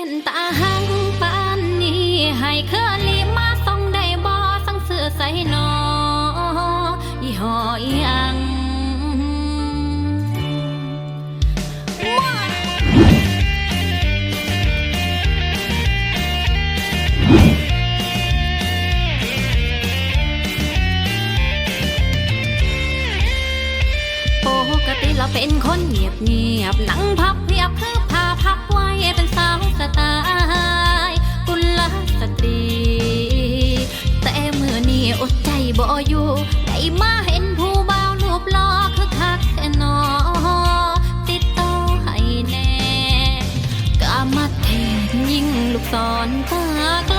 เป็นตาหังปานนี้ให้เคอลีมาส่งได้บ่สั่งเสื้อใส่นอยี่ห้ออีหยังปกติเราเป็นคนเงียบเงียบๆหนังพับเรียบคือ มาเห็นผู้บ่าวรูปหล่อคือคักแค่นอติดต่อให้แน่กามาแทนยิงลูกศรตากล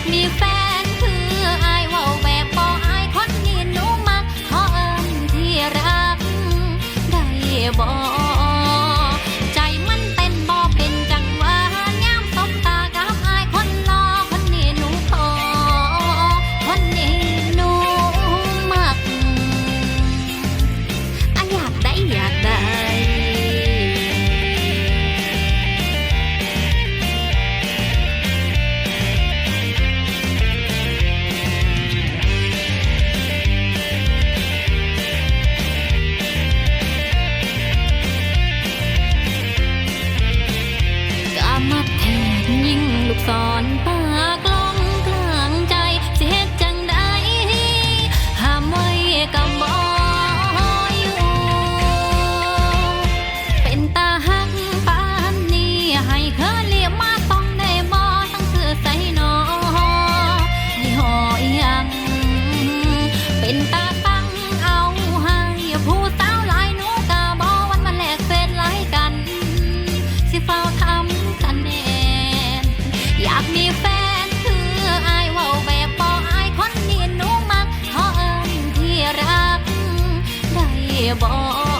ากมีแฟนคืออายว่าแบบบ่อายคนนี้หนูมักขอเอิ้นที่รัก ได้บอก ง เป็นตาตั้งเอาให้ผู้สาวหลายหนูกะบ่วันมาแลกเฟซไลน์กัน สิเฝ้าทำคะแนน อยากมีแฟนคืออายเว่าแบบบ่อายคนนี้หนูมักขอเอิ้นที่รัก ได้บ่ใจ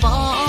ค